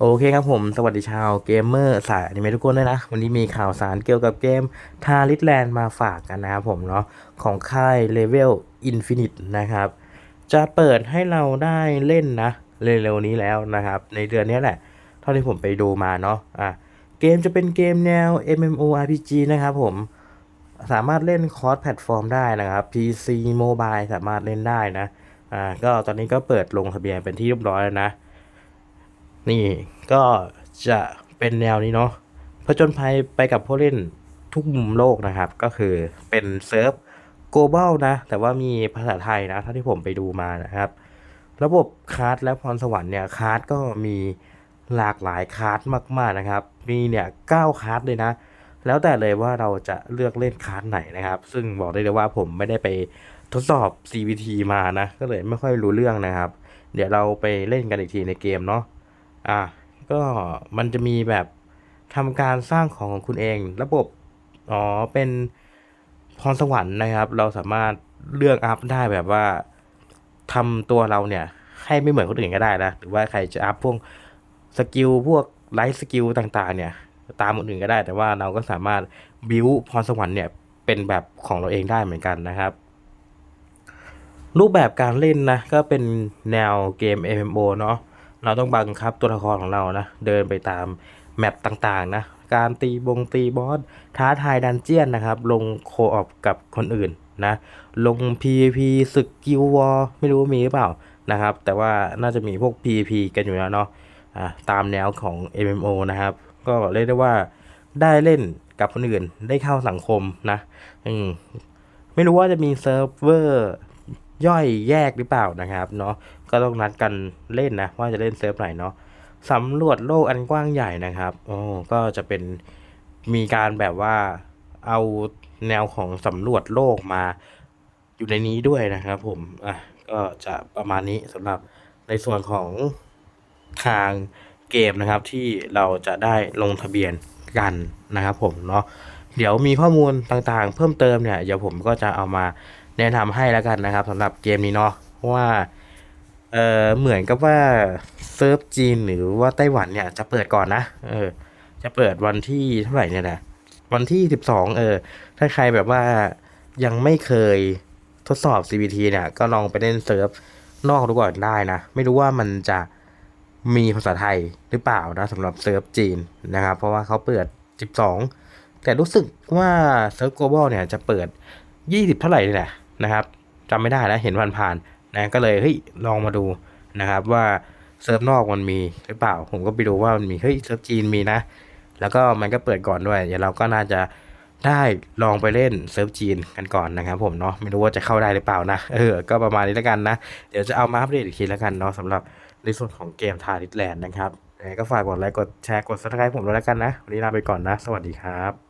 โอเคครับผมสวัสดีชาวเกมเมอร์สายอนิเมะทุกคนด้วยนะ วันนี้มีข่าวสารเกี่ยวกับเกมทาริสแลนด์มาฝากกันนะครับผมเนาะของค่าย Level Infinite นะครับ จะเปิดให้เราได้เล่นนะ เร็วๆนี้แล้วนะครับ ในเดือนนี้แหละ เท่าที่ผมไปดูมาเนาะอะเกมจะเป็นเกมแนว MMORPG นะครับผมสามารถเล่นคอร์สแพลตฟอร์มได้นะครับ PC Mobile สามารถเล่นได้นะอ่าก็ตอนนี้ก็เปิดลงทะเบียนเป็นที่เรียบร้อยแล้วนะ นี่ก็จะเป็นแนวนี้เนาะผจญภัยไปกับผู้เล่นทุกมุมโลกนะครับ ก็คือเป็นเซิร์ฟ global นะ แต่ว่ามีภาษาไทยนะเท่าที่ผมไปดูมานะครับ ระบบคาร์ดและพรสวรรค์เนี่ยคาร์ดก็มีหลากหลายคาร์ดมาก ๆนะครับ มีเนี่ยเก้าคาร์ดเลยนะ แล้วแต่เลยว่าเราจะเลือกเล่นคาร์ดไหนนะครับ ซึ่งบอกได้เลยว่าผมไม่ได้ไปทดสอบ CVT มานะ ก็เลยไม่ค่อยรู้เรื่องนะครับ เดี๋ยวเราไปเล่นกันอีกทีในเกมเนาะ อะก็มันจะมีแบบทำการสร้างของของคุณเอง ระบบอ๋อเป็นพรสวรรค์นะครับ เราสามารถเลือกอัพได้แบบว่าทำตัวเราเนี่ยให้ไม่เหมือนคนอื่นก็ได้นะหรือว่าใครจะอัพพวกสกิลพวกไลฟ์สกิลต่างๆ เนี่ย ตามคนอื่นก็ได้ แต่ว่าเราก็สามารถบิวพรสวรรค์เนี่ยเป็นแบบของเราเองได้เหมือนกันนะครับ รูปแบบการเล่นนะก็เป็นแนวเกม MMO เนาะ เราต้องบังคับตัวละครของเรานะ เดินไปตามแมปต่างๆนะ การตีบงตีบอส ท้าทายดันเจียนนะครับ ลงโคออปกับคนอื่นนะ ลง PVP ศึกกิววอไม่รู้ว่ามีหรือเปล่านะครับ แต่ว่าน่าจะมีพวก PVP กันอยู่แล้วเนาะอ่าตามแนวของ MMO นะครับ ก็เรียกได้ว่าได้เล่นกับคนอื่นได้เข้าสังคมนะ อืมไม่รู้ว่าจะมีเซิร์ฟเวอร์ ย่อยแยกหรือเปล่านะครับเนาะก็ต้องนัดกันเล่นนะว่าจะเล่นเซิร์ฟไหนเนาะสำรวจโลกอันกว้างใหญ่นะครับโอ้ก็จะเป็นมีการแบบว่าเอาแนวของสำรวจโลกมาอยู่ในนี้ด้วยนะครับ ผมอะก็จะประมาณนี้สำหรับในส่วนของทางเกมนะครับที่เราจะได้ลงทะเบียนกันนะครับ ผมเนาะเดี๋ยวมีข้อมูลต่างๆ เพิ่มเติมเนี่ยเดี๋ยวผมก็จะเอามา แนะนำให้แล้วกันนะครับสำหรับเกมนี้เนาะเพราะว่าเออเหมือนกับว่าเซิร์ฟจีนหรือว่าไต้หวันเนี่ยจะเปิดก่อนนะเออจะเปิดวันที่เท่าไหร่เนี่ยนะวันที่สิบสองเออ ถ้าใครแบบว่ายังไม่เคยทดสอบ CBT เนี่ย ก็ลองไปเล่นเซิร์ฟนอกดูก่อนได้นะ ไม่รู้ว่ามันจะมีภาษาไทยหรือเปล่านะสำหรับเซิร์ฟจีนนะครับ เพราะว่าเขาเปิด 12 แต่รู้สึกว่าเซิร์ฟ global เนี่ยจะเปิด 20 เท่าไหร่นี่แหละ นะครับจำไม่ได้แล้วเห็นวันผ่านๆนะก็เลยเฮ้ยลองมาดูนะครับว่าเซิร์ฟนอกมันมีหรือเปล่า ผมก็ไปดูว่ามันมีเฮ้ยเซิร์ฟจีนมีนะ แล้วก็มันก็เปิดก่อนด้วยเดี๋ยวเราก็น่าจะได้ลองไปเล่นเซิร์ฟจีนกันก่อนนะครับผมเนาะไม่รู้ว่าจะเข้าได้หรือเปล่านะเออก็ประมาณนี้แล้วกันนะ เดี๋ยวจะเอามาอัปเดตอีกทีแล้วกันเนาะสำหรับในส่วนของเกมทาริสแลนด์นะครับก็ฝากกดไลค์กดแชร์กดซับสไครป์ผมด้วยแล้วกันนะวันนี้ลาไปก่อนนะ สวัสดีครับ